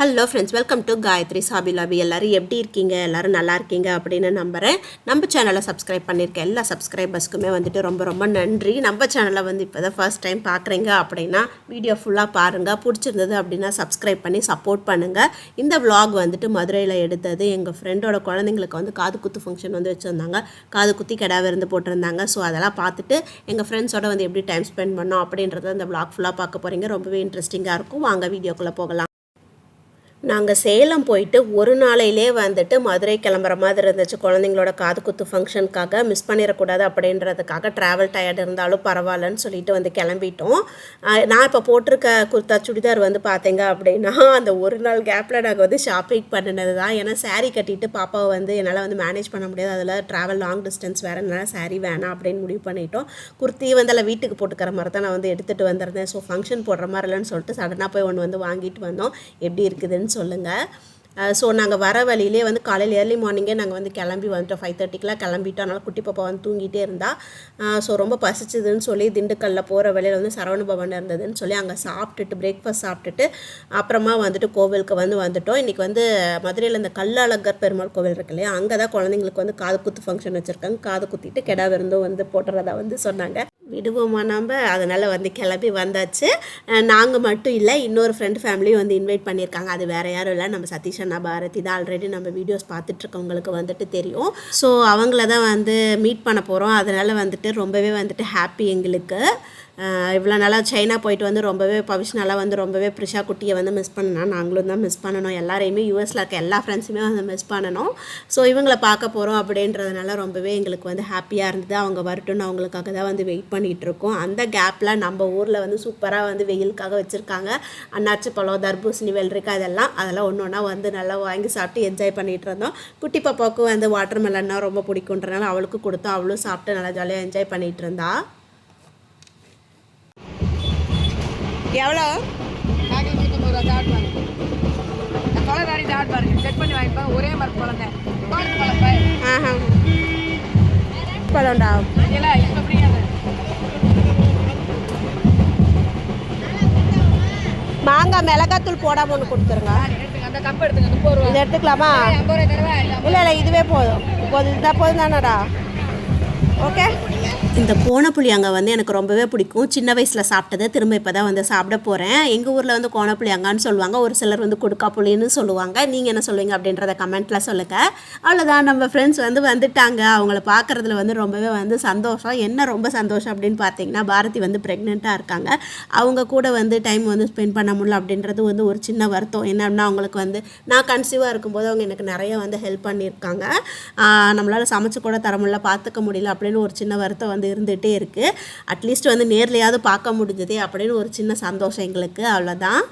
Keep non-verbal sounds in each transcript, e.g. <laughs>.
Hello friends welcome to Gayathri சாபி லாபி எப்படி இருக்கீங்க? எல்லாரும் நல்லா இருக்கீங்க அப்படின்னு நம்புகிறேன் நம்ம சேனலை சப்ஸ்கிரைப் பண்ணியிருக்க எல்லா சப்ஸ்கிரைபர்ஸ்க்குமே வந்துட்டு ரொம்ப ரொம்ப நன்றி. நம்ம சேனலை வந்து இப்போ தான் ஃபர்ஸ்ட் டைம் பார்க்குறீங்க அப்படின்னா வீடியோ ஃபுல்லாக பாருங்கள் பிடிச்சிருந்தது அப்படின்னா சப்ஸ்கிரைப் பண்ணி சப்போர்ட் பண்ணுங்கள் இந்த விலாக் வந்துட்டு மதுரையில் எடுத்தது எங்கள் ஃப்ரெண்டோட குழந்தைங்களுக்கு வந்து காது குத்து ஃபங்க்ஷன் வந்து வச்சுருந்தாங்க. காது குத்தி கிடா விருந்து போட்டிருந்தாங்க. ஸோ அதெல்லாம் பார்த்துட்டு எங்கள் ஃப்ரெண்ட்ஸோட வந்து எப்படி டைம் ஸ்பெண்ட் பண்ணோம் அப்படின்றத அந்த விலாக் ஃபுல்லாக பார்க்க போகிறீங்க ரொம்பவே இன்ட்ரெஸ்டிங்காக இருக்கும். வாங்க வீடியோக்குள்ளே போகலாம். நாங்கள் சேலம் போயிட்டு ஒரு நாளையிலே வந்துட்டு மதுரை கிளம்புற மாதிரி இருந்துச்சு. குழந்தைங்களோட காது குத்து ஃபங்க்ஷனுக்காக மிஸ் பண்ணிடக்கூடாது அப்படின்றதுக்காக ட்ராவல் டயர்டு இருந்தாலும் பரவாயில்லன்னு சொல்லிட்டு வந்து கிளம்பிட்டோம். நான் இப்போ போட்டிருக்க குர்த்தா சுடிதார் வந்து பார்த்தீங்க அப்படின்னா அந்த ஒரு நாள் கேப்பில் நாங்கள் வந்து ஷாப்பிங் பண்ணினது தான் ஏன்னா saree கட்டிட்டு பாப்பாவை வந்து என்னால் வந்து மேனேஜ் பண்ண முடியாது. அதில் ட்ராவல் லாங் டிஸ்டன்ஸ் வேறு என்னால் saree வேணாம் அப்படின்னு முடிவு பண்ணிட்டோம். குர்த்தி வந்து எல்லாம் வீட்டுக்கு போட்டுக்கிற மாதிரி தான் நான் வந்து எடுத்துகிட்டு வந்திருந்தேன். ஸோ ஃபங்க்ஷன் போடுற மாதிரி இல்லைன்னு சொல்லிட்டு சடனாக போய் ஒன்று வந்து வாங்கிட்டு வந்தோம். எப்படி இருக்குதுன்னு சொல்லுங்கள் ஸோ நாங்கள் வர வழியிலே வந்து காலையில் ஏர்லி மார்னிங்கே நாங்கள் வந்து கிளம்பி வந்துட்டோம். ஃபைவ் தேர்ட்டிக்கெலாம் கிளம்பிட்டோம். அதனால் குட்டி பாப்பா வந்து தூங்கிட்டே இருந்தா. ஸோ ரொம்ப பசிச்சதுன்னு சொல்லி திண்டுக்கல்லில் போகிற வழியில் வந்து சரவண பவன் இருந்ததுன்னு சொல்லி அங்கே சாப்பிட்டுட்டு பிரேக்ஃபாஸ்ட் சாப்பிட்டுட்டு அப்புறமா வந்துட்டு கோவிலுக்கு வந்து வந்துட்டோம். இன்றைக்கி வந்து மதுரையில் இந்த கல்லழகர் பெருமாள் கோவில் இருக்கு இல்லையா? அங்கே தான் குழந்தைங்களுக்கு வந்து காது குத்து ஃபங்க்ஷன் வச்சுருக்காங்க. காது குத்திட்டு கெடா விருந்தும் வந்து போட்டுறதா வந்து சொன்னாங்க. விடுவோமா நம்ம அதனால் வந்து கிளம்பி வந்தாச்சு. நாங்கள் மட்டும் இல்லை இன்னொரு ஃப்ரெண்ட் ஃபேமிலியும் வந்து இன்வைட் பண்ணியிருக்காங்க. அது வேறு யாரும் இல்லை. நம்ம சதீஷ் அண்ணா பாரதி தான் ஆல்ரெடி நம்ம வீடியோஸ் பார்த்துட்ருக்கவங்களுக்கு வந்துட்டு தெரியும். ஸோ அவங்கள தான் வந்து மீட் பண்ண போகிறோம் அதனால் வந்துட்டு ரொம்பவே வந்துட்டு ஹாப்பி எங்களுக்கு. இவ்வளோ நாளாக சைனா போயிட்டு வந்து ரொம்பவே பவிஷ்னாலாம் வந்து ரொம்பவே ப்ரிஷா குட்டியை வந்து மிஸ் பண்ணனா நாங்களும் தான் மிஸ் பண்ணணும். எல்லாரையுமே யூஎஸில் இருக்க எல்லா ஃப்ரெண்ட்ஸுமே வந்து மிஸ் பண்ணணும். ஸோ இவங்களை பார்க்க போகிறோம் அப்படின்றதுனால ரொம்பவே எங்களுக்கு வந்து ஹாப்பியாக இருந்தது. அவங்க வரட்டும்னு அவங்களுக்காக தான் வந்து வெயிட் பண்ணிகிட்டு இருக்கோம். அந்த கேப்பில் நம்ம ஊரில் வந்து சூப்பராக வந்து வெயிலுக்காக வச்சுருக்காங்க. அன்னாச்சி பழம் தர்பூசணி வெள்ளரிக்காய் இதெல்லாம் அதெல்லாம் ஒன்று ஒன்றா வந்து நல்லா வாங்கி சாப்பிட்டு என்ஜாய் பண்ணிகிட்டு இருந்தோம். குட்டி பாப்பாவுக்கும் வந்து வாட்டர் மெலன்னா ரொம்ப பிடிக்குன்றனால அவளுக்கு கொடுத்தோம். அவளும் சாப்பிட்டு நல்லா ஜாலியாக என்ஜாய் பண்ணிகிட்டு இருந்தாள் எவ்வளோ? ரூபா சாட் பாருங்க சாட் பண்ணி வாங்கிப்பேன் ஒரே மாதிரி குழந்தை. ஆஹா. பழம்டா இல்லை இப்போ ஃப்ரீயாக மாங்காய் மிளகாத்தூள் போடாமல் ஒன்று கொடுத்துருங்க. அந்த கப் எடுத்துங்க. இதை எடுத்துக்கலாமா? இல்லை இல்லை இதுவே போதும். போதும். இதுதான் போதும் தானடா? ஓகே இந்த கோணப்புளி அங்கே வந்து எனக்கு ரொம்பவே பிடிக்கும். சின்ன வயசில் சாப்பிட்டது திரும்ப இப்போ தான் வந்து சாப்பிட போகிறேன் எங்கள் ஊரில் வந்து கோணப்புளி அங்கான்னு சொல்லுவாங்க. ஒரு சிலர் வந்து கொடுக்கா புளின்னு சொல்லுவாங்க. நீங்கள் என்ன சொல்லுவீங்க அப்படின்றத கமெண்ட்டில் சொல்லுங்கள் அவ்வளோதான் நம்ம ஃப்ரெண்ட்ஸ் வந்து வந்துட்டாங்க. அவங்கள பார்க்குறதுல வந்து ரொம்பவே வந்து சந்தோஷம். என்ன ரொம்ப சந்தோஷம் அப்படின்னு பார்த்தீங்கன்னா பாரதி வந்து ப்ரெக்னெண்ட்டாக இருக்காங்க. அவங்க கூட வந்து டைம் வந்து ஸ்பெண்ட் பண்ண முடியல அப்படின்றது வந்து ஒரு சின்ன வருத்தம். என்னன்னா அவங்களுக்கு வந்து நான் கன்சீவாக இருக்கும்போது அவங்க எனக்கு நிறைய வந்து ஹெல்ப் பண்ணியிருக்காங்க. நம்மளால் சமைச்சு கூட தர முடியல பார்த்துக்க முடியல அப்படின்னு ஒரு சின்ன வருத்தம் வந்து இருந்துகிட்டே இருக்குது அட்லீஸ்ட் வந்து நேர்லையாவது பார்க்க முடிஞ்சதே அப்படின்னு ஒரு சின்ன சந்தோஷம் எங்களுக்கு. அவ்வளோதான்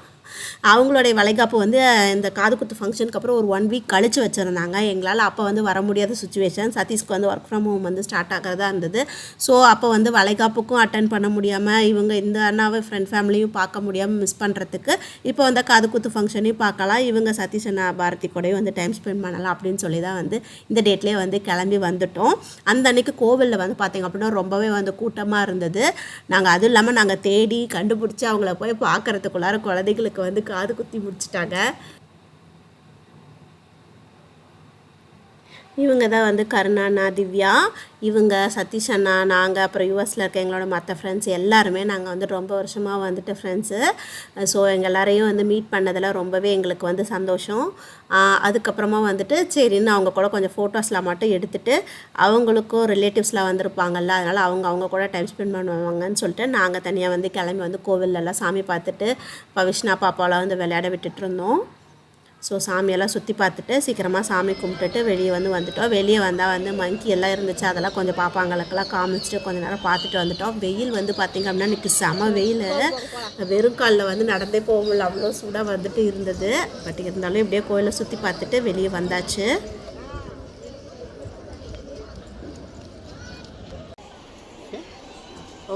அவங்களுடைய வளைகாப்பு வந்து இந்த காது குத்து ஃபங்க்ஷனுக்கு அப்புறம் ஒரு ஒன் வீக் கழித்து வச்சுருந்தாங்க. எங்களால் அப்போ வந்து வர முடியாத சுச்சுவேஷன் சதீஷ்க்கு வந்து ஒர்க் ஃப்ரம் ஹோம் வந்து ஸ்டார்ட் ஆகிறதா இருந்தது. ஸோ அப்போ வந்து வளைகாப்புக்கும் அட்டன் பண்ண முடியாமல் இவங்க இந்த அண்ணாவை ஃப்ரெண்ட் ஃபேமிலியும் பார்க்க முடியாமல் மிஸ் பண்ணுறதுக்கு இப்போ வந்து காது குத்து ஃபங்க்ஷனையும் பார்க்கலாம். இவங்க சதீஷ் அண்ணா பாரதி கூடயும் வந்து டைம் ஸ்பெண்ட் பண்ணலாம் அப்படின்னு சொல்லி தான் வந்து இந்த டேட்லேயே வந்து கிளம்பி வந்துட்டோம். அந்த அன்னைக்கு கோவிலில் வந்து பார்த்திங்க அப்படின்னா ரொம்பவே வந்து கூட்டமாக இருந்தது. நாங்கள் அதுவும் இல்லாமல் நாங்கள் தேடி கண்டுபிடிச்சி அவங்கள போய் பார்க்கறதுக்குள்ளார குழந்தைகளுக்கு வந்து காது குத்தி முடிச்சிட்டாங்க. இவங்க தான் வந்து கருணாண்ணா திவ்யா. இவங்க சதீஷ் அண்ணா நாங்கள் அப்புறம் யூஎஸில் இருக்க எங்களோட மற்ற ஃப்ரெண்ட்ஸ் எல்லாருமே நாங்கள் வந்து ரொம்ப வருஷமாக வந்துட்டு ஃப்ரெண்ட்ஸு ஸோ எங்கள் எல்லாரையும் வந்து மீட் பண்ணதில் ரொம்பவே எங்களுக்கு வந்து சந்தோஷம். அதுக்கப்புறமா வந்துட்டு சரின்னு அவங்க கூட கொஞ்சம் ஃபோட்டோஸ்லாம் மட்டும் எடுத்துகிட்டு அவங்களுக்கும் ரிலேட்டிவ்ஸ்லாம் வந்திருப்பாங்கல்ல அதனால் அவங்க அவங்க கூட டைம் ஸ்பெண்ட் பண்ணுவாங்கன்னு சொல்லிட்டு நாங்கள் தனியாக வந்து கிளம்பி வந்து கோவிலெல்லாம் சாமி பார்த்துட்டு பவிஷ்ணா பாப்பாவெலாம் வந்து விளையாட விட்டுட்டு இருந்தோம். ஸோ சாமியெல்லாம் சுற்றி பார்த்துட்டு சீக்கிரமாக சாமி கும்பிட்டுட்டு வெளியே வந்து வந்துட்டோம். வெளியே வந்தால் வந்து மங்கி எல்லாம் இருந்துச்சு. அதெல்லாம் கொஞ்சம் பாப்பாங்களுக்கெல்லாம் காமிச்சிட்டு கொஞ்ச நேரம் பார்த்துட்டு வந்துட்டோம். வெயில் வந்து பார்த்திங்க அப்படின்னா இன்றைக்கி செம வெயில். வெறும் காலில் வந்து நடந்தே போக முடியல. அவ்வளோ சூடாக வந்துட்டு இருந்தது. பட் இருந்தாலும் இப்படியே கோயிலை சுற்றி பார்த்துட்டு வெளியே வந்தாச்சு.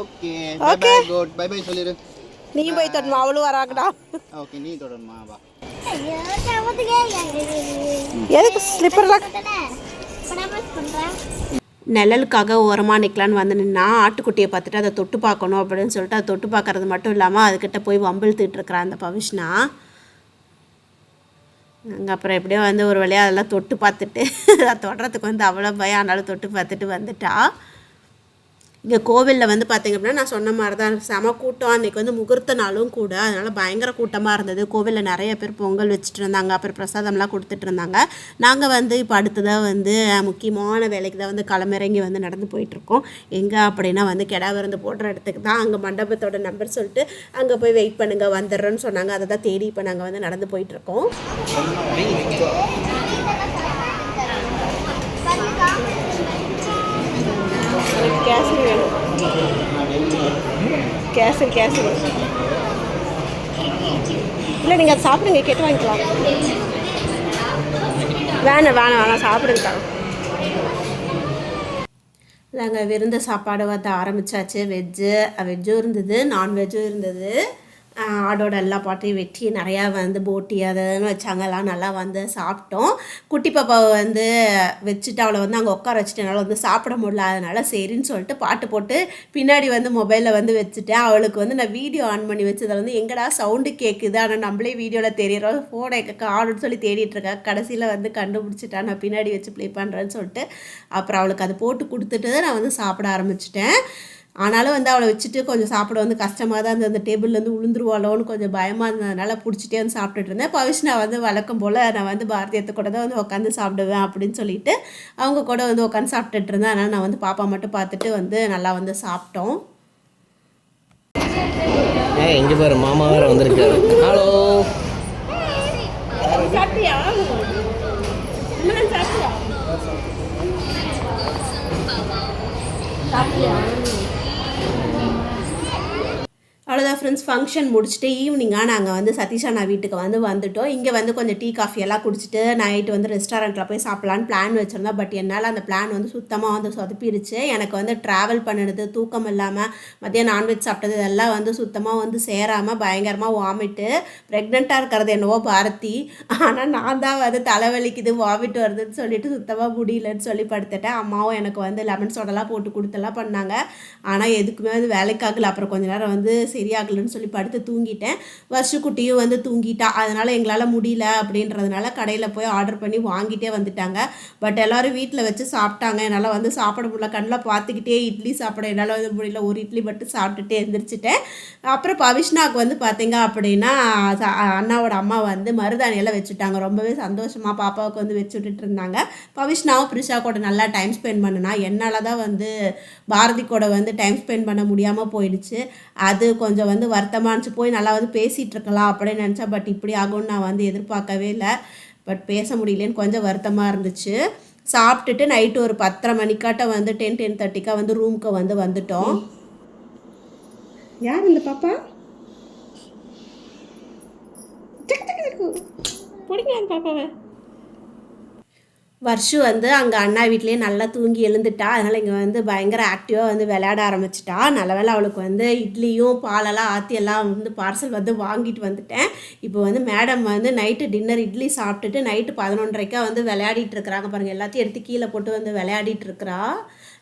Okay. Bye bye goodbye bye சொல்லிரு. நீ போய் தொடணும் அவளும் வராங்கடா. ஓகே நீ தொடருமா வா. எதுக்கு ஸ்லிப்பர்லாம் நிழலுக்காக ஓரமாக நிற்கலான்னு வந்து நின்னா ஆட்டுக்குட்டியை பார்த்துட்டு அதை தொட்டு பார்க்கணும் அப்படின்னு சொல்லிட்டு அதை தொட்டு பார்க்கறது மட்டும் இல்லாமல் அதுக்கிட்ட போய் வம்பிழுத்துட்டு இருக்கிறா அந்த பவிஷ்னா ஓகே ஓகே பை பை சொல்லிரு நீ போய் தொடணுமா அவளும் வராங்கடா எதுக்கு ஸ்லிப்பர்லாம் நிழலுக்காக ஓரமாக நிற்கலான்னு வந்து நின்னா ஆட்டுக்குட்டியை பார்த்துட்டு அதை தொட்டு பார்க்கணும் அப்படின்னு சொல்லிட்டு அதை தொட்டு பார்க்கறது மட்டும் இல்லாமல் அதுக்கிட்ட போய் வம்பிழுத்துட்டு இருக்கிறா அந்த பவிஷ்னா. அங்கே அப்புறம் எப்படியோ வந்து ஒரு வழியாக அதெல்லாம் தொட்டு பார்த்துட்டு <laughs> தொடுறதுக்கு வந்து அவ்வளோ பயம். ஆனாலும் தொட்டு பார்த்துட்டு வந்துட்டா. இங்கே கோவிலில் வந்து பார்த்திங்க அப்படின்னா நான் சொன்ன மாதிரி தான் செம கூட்டம். அன்றைக்கி வந்து முகூர்த்த நாளும் கூட. அதனால் பயங்கர கூட்டமாக இருந்தது. கோவிலில் நிறைய பேர் பொங்கல் வச்சுட்டு இருந்தாங்க. அப்புறம் பிரசாதம்லாம் கொடுத்துட்டு இருந்தாங்க. நாங்கள் வந்து இப்போ அடுத்ததாக வந்து முக்கியமான வேலைக்கு தான் வந்து களமிறங்கி வந்து நடந்து போயிட்டுருக்கோம் எங்கே அப்படின்னா வந்து கெடா விருந்து போடுற இடத்துக்கு தான். அங்கே மண்டபத்தோட நம்பர் சொல்லிட்டு அங்கே போய் வெயிட் பண்ணுங்கள் வந்துடுறேன்னு சொன்னாங்க. அதை தான் தேடி இப்போ நாங்கள் வந்து நடந்து போயிட்டுருக்கோம் கேசரி வேணும் கேசரி கேசரி இல்லை நீங்கள் அதை சாப்பிடுங்க கேட்டு வாங்கிக்கலாம். வேணாம் வேணாம் வேணாம் சாப்பிடுங்க. நாங்கள் விருந்த சாப்பாடு வந்து ஆரம்பித்தாச்சு வெஜ்ஜு வெஜ்ஜும் இருந்தது நான்வெஜ்ஜும் இருந்தது. ஆடோட எல்லா பாட்டையும் வெட்டி நிறையா வந்து போட்டி அதுன்னு வச்சாங்க. எல்லாம் நல்லா வந்து சாப்பிட்டோம். குட்டி பாப்பாவை வந்து வச்சுட்டு அவளை வந்து அங்கே உட்கார வச்சுட்டு என்னால் வந்து சாப்பிட முடியல. அதனால சரின்னு சொல்லிட்டு பாட்டு போட்டு பின்னாடி வந்து மொபைலில் வந்து வச்சுட்டேன். அவளுக்கு வந்து நான் வீடியோ ஆன் பண்ணி வச்சதில் வந்து எங்கடா சவுண்டு கேட்குது ஆனால் நம்மளே வீடியோவில் தெரியிறோம் ஃபோனை ஆடுன்னு சொல்லி தேடிட்டு இருக்கா. கடைசியில் வந்து கண்டுபிடிச்சிட்டா. நான் பின்னாடி வச்சு ப்ளே பண்ணுறேன்னு சொல்லிட்டு அப்புறம் அவளுக்கு அது போட்டு கொடுத்துட்டு நான் வந்து சாப்பிட ஆரம்பிச்சிட்டேன். ஆனாலும் வந்து அவளை வச்சுட்டு கொஞ்சம் சாப்பிட வந்து கஷ்டமாக தான் இருந்தது. அந்த டேபிள்லேருந்து விழுந்துருவாளோன்னு கொஞ்சம் பயமாக இருந்ததுனால பிடிச்சிட்டே வந்து சாப்பிட்டுட்டு இருந்தேன். நான் வந்து வழக்கம் போல் நான் வந்து பாரதியத்தை கூட தான் வந்து உட்காந்து சாப்பிடுவேன் அப்படின்னு சொல்லிட்டு அவங்க கூட வந்து உட்காந்து சாப்பிட்டுட்டு இருந்தேன். அதனால் நான் வந்து பாப்பா மட்டும் பார்த்துட்டு வந்து நல்லா வந்து சாப்பிட்டோம். எங்கே பாரு மாமா வேறு வந்திருக்காரு. ஹலோ ஃபங்க்ஷன் முடிச்சுட்டு ஈவினிங்காக நாங்கள் வந்து சதீஷ் அண்ணா வீட்டுக்கு வந்து வந்துட்டோம். இங்கே வந்து கொஞ்சம் டீ காஃபி எல்லாம் குடிச்சிட்டு நைட்டு வந்து ரெஸ்டாரண்ட்டில் போய் சாப்பிட்லான்னு பிளான் வச்சுருந்தோம் பட் என்னால் அந்த பிளான் வந்து சுத்தமாக வந்து சொதப்பிடுச்சு எனக்கு வந்து ட்ராவல் பண்ணினது தூக்கம் இல்லாமல் மதியம் நான்வெஜ் சாப்பிட்டது இதெல்லாம் வந்து சுத்தமாக வந்து சேராமல் பயங்கரமாக வாமிட்டு ப்ரெக்னெண்ட்டாக இருக்கிறது என்னவோ பாரதி. ஆனால் நான் தான் வந்து தலைவலிக்குது வாமிட் வருதுன்னு சொல்லிட்டு சுத்தமாக முடியலன்னு சொல்லி படுத்துட்டேன். அம்மாவும் எனக்கு வந்து லெமன் சோடெல்லாம் போட்டு கொடுத்தெல்லாம் பண்ணாங்க. ஆனால் எதுக்குமே வந்து வேலைக்காகல அப்புறம் கொஞ்ச நேரம் வந்து சரியாகலன்னு சொல்லி படுத்து தூங்கிட்டேன். வருஷக்குட்டியும் வந்து தூங்கிட்டா. அதனால் எங்களால் முடியல அப்படின்றதுனால கடையில் போய் ஆர்டர் பண்ணி வாங்கிட்டே வந்துட்டாங்க. பட் எல்லோரும் வீட்டில் வச்சு சாப்பிட்டாங்க. என்னால் வந்து சாப்பிட முடியல. கண்ணில் பார்த்துக்கிட்டே இட்லி சாப்பிட என்னால் வந்து முடியல. ஒரு இட்லி மட்டும் சாப்பிட்டுட்டே எழுந்திரிச்சிட்டேன் அப்புறம் பவிஷ்னாவுக்கு வந்து பார்த்தீங்க அப்படின்னா அண்ணாவோட அம்மா வந்து மருதாணியெல்லாம் வச்சுட்டாங்க. ரொம்பவே சந்தோஷமாக பாப்பாவுக்கு வந்து வச்சு விட்டுட்டு இருந்தாங்க. பவிஷ்னாவும் பிரிஷா கூட நல்லா டைம் ஸ்பெண்ட் பண்ணுனா என்னால் தான் வந்து பாரதி கூட வந்து டைம் ஸ்பெண்ட் பண்ண முடியாமல் போயிடுச்சு. அது கொஞ்சம் வந்து வருத்தமாக இருந்துச்சு. போய் நல்லா வந்து பேசிகிட்டு இருக்கலாம் அப்படின்னு நினச்சா பட் இப்படி ஆகும்னு நான் வந்து எதிர்பார்க்கவே இல்லை. பட் பேச முடியலன்னு கொஞ்சம் வருத்தமாக இருந்துச்சு. சாப்பிட்டுட்டு நைட்டு ஒரு பத்தரை மணிக்காட்ட வந்து டென் டென் தேர்ட்டிக்கா வந்து ரூமுக்கு வந்து வந்துட்டோம். யார் இந்த பாப்பா? பிடிங்க பாப்பாவை? வர்ஷு வந்து அங்கே அண்ணா வீட்லேயே நல்லா தூங்கி எழுந்துட்டா. அதனால் இங்கே வந்து பயங்கர ஆக்டிவாக வந்து விளையாட ஆரம்பிச்சிட்டா. நல்ல வேளை அவளுக்கு வந்து இட்லியும் பாலெல்லாம் ஆற்றி எல்லாம் வந்து பார்சல் வந்து வாங்கிட்டு வந்துட்டேன். இப்போ வந்து மேடம் வந்து நைட்டு டின்னர் இட்லி சாப்பிட்டுட்டு நைட்டு பதினொன்றரைக்கா வந்து விளையாடிட்டு இருக்கிறாங்க பாருங்கள் எல்லாத்தையும் எடுத்து கீழே போட்டு வந்து விளையாடிட்டு இருக்கிறா.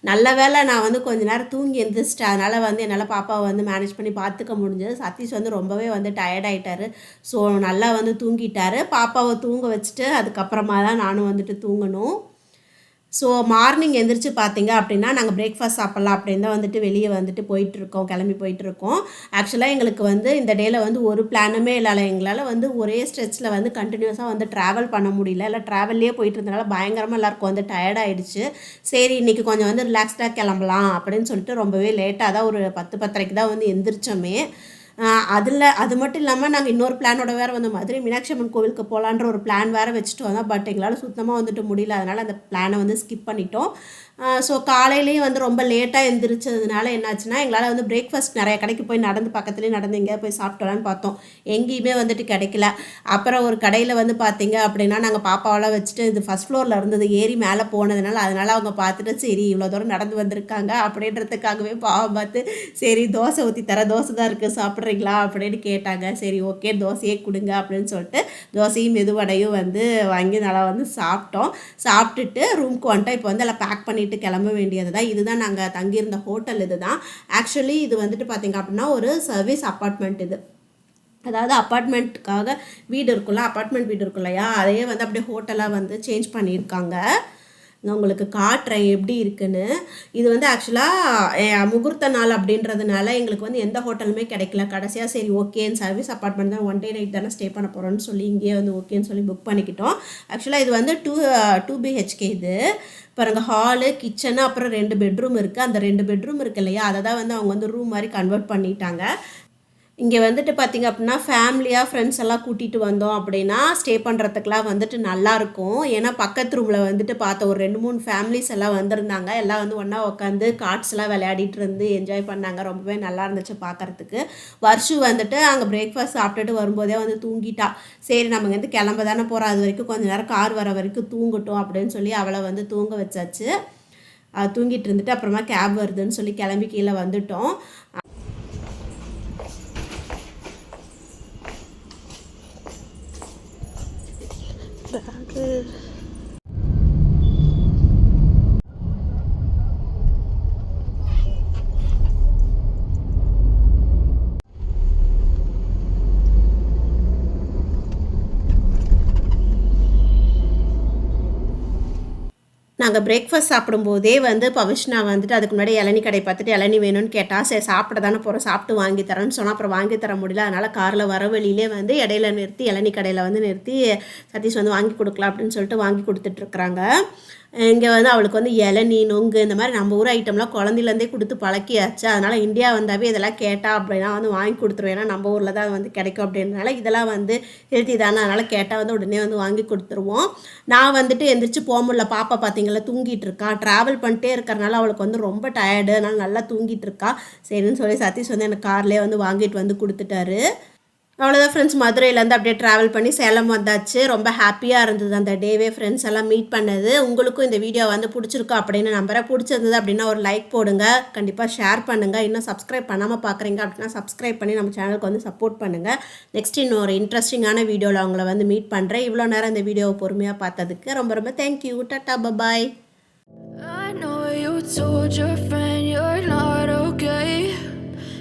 நல்ல வேளை நான் வந்து கொஞ்ச நேரம் தூங்கி எழுந்திரிச்சிட்டேன் அதனால் வந்து என்னால் பாப்பாவை வந்து மேனேஜ் பண்ணி பார்த்துக்க முடிஞ்சது. சதீஷ் வந்து ரொம்பவே வந்து டயர்ட் ஆகிட்டார் ஸோ நல்லா வந்து தூங்கிட்டாரு. பாப்பாவை தூங்க வச்சுட்டு அதுக்கப்புறமா தான் நானும் வந்துட்டு தூங்கணும். ஸோ மார்னிங் எந்திரிச்சு பார்த்தீங்க அப்படின்னா நாங்கள் பிரேக்ஃபாஸ்ட் சாப்பிட்லாம் அப்படின்னு தான் வந்துட்டு வெளியே வந்துட்டு போயிட்டுருக்கோம் கிளம்பி போயிட்டுருக்கோம். ஆக்சுவலாக எங்களுக்கு வந்து இந்த டேயில் வந்து ஒரு பிளானுமே இல்லை. எங்களால் வந்து ஒரே ஸ்ட்ரெச்சில் வந்து கண்டினியூஸாக வந்து ட்ராவல் பண்ண முடியல. இல்லை ட்ராவல்லே போயிட்டு இருந்தனால பயங்கரமாக எல்லாருக்கும் வந்து டயர்டாயிடுச்சு சரி இன்றைக்கி கொஞ்சம் வந்து ரிலாக்ஸ்டாக கிளம்பலாம் அப்படின்னு சொல்லிட்டு ரொம்பவே லேட்டாக தான் ஒரு பத்து பத்தரைக்கு தான் வந்து எந்திரிச்சோமே. அதில் அது மட்டும் இல்லாமல் நாங்கள் இன்னொரு பிளானோட வேறு வந்து மதுரை மீனாட்சி அம்மன் கோவிலுக்கு போகலான்ற ஒரு பிளான் வேறு வச்சுட்டு வந்தோம் பட் எங்களால் சுத்தமாக வந்துட்டு முடியல. அதனால் அந்த பிளானை வந்து ஸ்கிப் பண்ணிட்டோம். ஸோ காலையிலேயும் வந்து ரொம்ப லேட்டாக எழுந்திரிச்சதுனால என்னாச்சுன்னா எங்களால் வந்து பிரேக்ஃபாஸ்ட் நிறைய கடைக்கு போய் நடந்து பக்கத்துலேயே நடந்து எங்கேயா போய் சாப்பிட்டோலான்னு பார்த்தோம். எங்கேயுமே வந்துட்டு கிடைக்கல. அப்புறம் ஒரு கடையில் வந்து பார்த்தீங்க அப்படின்னா நாங்கள் பாப்பாவெல்லாம் வச்சுட்டு இது ஃபஸ்ட் ஃப்ளோரில் இருந்தது ஏறி மேலே போனதுனால அதனால் அவங்க பார்த்துட்டு சரி இவ்வளோ தூரம் நடந்து வந்திருக்காங்க அப்படின்றதுக்காகவே பாவம் பார்த்து சரி தோசை ஊற்றி தர தோசை தான் இருக்குது சாப்பிட்றீங்களா அப்படின்னு கேட்டாங்க. சரி ஓகே தோசையே கொடுங்க அப்படின்னு சொல்லிட்டு தோசையும் மெதுவடையும் வந்து வாங்கி நல்லா வந்து சாப்பிட்டோம். சாப்பிட்டுட்டு ரூம்க்கு வந்துட்டோம். இப்போ வந்து எல்லாம் பேக் பண்ணிட்டு கிளம்ப வேண்டியது தான். இதுதான் நாங்கள் தங்கியிருந்த ஹோட்டல் இது தான் ஆக்சுவலி இது வந்துட்டு பார்த்தீங்க அப்படின்னா ஒரு சர்வீஸ் அப்பார்ட்மெண்ட் இது. அதாவது அப்பார்ட்மெண்ட்டுக்காக வீடு இருக்குல்ல அப்பார்ட்மெண்ட் வீடு இருக்கும் இல்லையா அதையே வந்து அப்படியே ஹோட்டலாக வந்து சேஞ்ச் பண்ணியிருக்காங்க. நான் உங்களுக்கு காட்டுறேன் எப்படி இருக்குன்னு இது வந்து ஆக்சுவலாக முகூர்த்த நாள் அப்படின்றதுனால எங்களுக்கு வந்து எந்த ஹோட்டலுமே கிடைக்கல. கடைசியாக சரி ஓகேன்னு சர்வீஸ் அப்பார்ட்மெண்ட் தான் ஒன் டே நைட் தானே ஸ்டே பண்ண போகிறோன்னு சொல்லி இங்கேயே வந்து ஓகேன்னு சொல்லி புக் பண்ணிக்கிட்டோம். ஆக்சுவலாக இது வந்து டூ டூ பிஹெச்கே இது. பாருங்க ஹாலு கிச்சனு அப்புறம் ரெண்டு பெட்ரூம் இருக்குது அந்த ரெண்டு பெட்ரூம் இருக்கு இல்லையா? அதை தான் வந்து அவங்க வந்து ரூம் மாதிரி கன்வெர்ட் பண்ணிட்டாங்க. இங்கே வந்துட்டு பார்த்தீங்க அப்படின்னா ஃபேமிலியாக ஃப்ரெண்ட்ஸ் எல்லாம் கூட்டிகிட்டு வந்தோம் அப்படின்னா ஸ்டே பண்ணுறதுக்குலாம் வந்துட்டு நல்லாயிருக்கும் ஏன்னா பக்கத்து ரூமில் வந்துட்டு பார்த்த ஒரு ரெண்டு மூணு ஃபேமிலிஸ் எல்லாம் வந்திருந்தாங்க. எல்லாம் வந்து ஒன்றா உட்காந்து கார்ட்ஸ்லாம் விளையாடிட்டு இருந்து என்ஜாய் பண்ணாங்க. ரொம்பவே நல்லா இருந்துச்சு பார்க்குறதுக்கு வருஷு வந்துட்டு அங்கே பிரேக்ஃபாஸ்ட் சாப்பிட்டுட்டு வரும்போதே வந்து தூங்கிட்டா. சரி நம்ம வந்து கிளம்ப தானே போகிறோம் அது வரைக்கும் கொஞ்சம் நேரம் கார் வர வரைக்கும் தூங்கட்டும் அப்படின்னு சொல்லி அவளை வந்து தூங்க வச்சாச்சு. தூங்கிட்டு இருந்துட்டு அப்புறமா கேப் வருதுன்னு சொல்லி கிளம்பி கீழே வந்துட்டோம். Yeah. நாங்கள் பிரேக்ஃபாஸ்ட் சாப்பிடும்போதே வந்து பவிஷ்னா வந்துட்டு அதுக்கு முன்னாடி இளநி கடை பார்த்துட்டு இளநி வேணும்னு கேட்டால் சரி சாப்பிட தானே போகிறோம் சாப்பிட்டு வாங்கி தரேன்னு சொன்னால் அப்புறம் வாங்கி தர முடியல. அதனால் காரில் வர வழியிலே வந்து இடையில நிறுத்தி இளநி கடையில் வந்து நிறுத்தி சதீஷ் வந்து வாங்கி கொடுக்கலாம் அப்படின்னு சொல்லிட்டு வாங்கி கொடுத்துட்ருக்குறாங்க இங்கே வந்து அவளுக்கு வந்து இளநீ நொங்கு இந்த மாதிரி நம்ம ஊர் ஐட்டம்லாம் குழந்தையிலேருந்தே கொடுத்து பழக்கியாச்சு. அதனால் இந்தியா வந்தாவே இதெல்லாம் கேட்டால் அப்படின்னா வந்து வாங்கி கொடுத்துருவேன். ஏன்னா நம்ம ஊரில் தான் வந்து கிடைக்கும் அப்படின்றனால இதெல்லாம் வந்து ஹெல்த்தி தானே. அதனால் கேட்டால் வந்து உடனே வந்து வாங்கி கொடுத்துருவோம். நான் வந்துட்டு எந்திரிச்சு போக முடியல. பாப்பா பார்த்தீங்களா தூங்கிட்டு இருக்கா ட்ராவல் பண்ணிட்டே இருக்கிறனால அவளுக்கு வந்து ரொம்ப டயர்டு அதனால் நல்லா தூங்கிட்டு இருக்கா சரின்னு சொல்லி சதீஷ் வந்து எனக்கு கார்லேயே வந்து வாங்கிட்டு வந்து கொடுத்துட்டாரு. அவ்வளோதான் ஃப்ரெண்ட்ஸ் மதுரையிலேருந்து அப்படியே ட்ராவல் பண்ணி சேலம் வந்தாச்சு. ரொம்ப ஹாப்பியாக இருந்தது அந்த டேவே ஃப்ரெண்ட்ஸ் எல்லாம் மீட் பண்ணது. உங்களுக்கும் இந்த வீடியோ வந்து பிடிச்சிருக்கோம் அப்படின்னு நம்புறேன். பிடிச்சிருந்தது அப்படின்னா ஒரு லைக் போடுங்க. கண்டிப்பாக ஷேர் பண்ணுங்கள் இன்னும் சப்ஸ்கிரைப் பண்ணாமல் பார்க்குறீங்க அப்படின்னா சப்ஸ்கிரைப் பண்ணி நம்ம சேனலுக்கு வந்து சப்போர்ட் பண்ணுங்கள் நெக்ஸ்ட் இன்னொரு இன்ட்ரெஸ்டிங்கான வீடியோவில் அவங்கள வந்து மீட் பண்ணுறேன் இவ்வளோ நேரம் இந்த வீடியோவை பொறுமையாக பார்த்ததுக்கு ரொம்ப ரொம்ப தேங்க்யூ டாட்டா பபாய் I know you told your friend you're.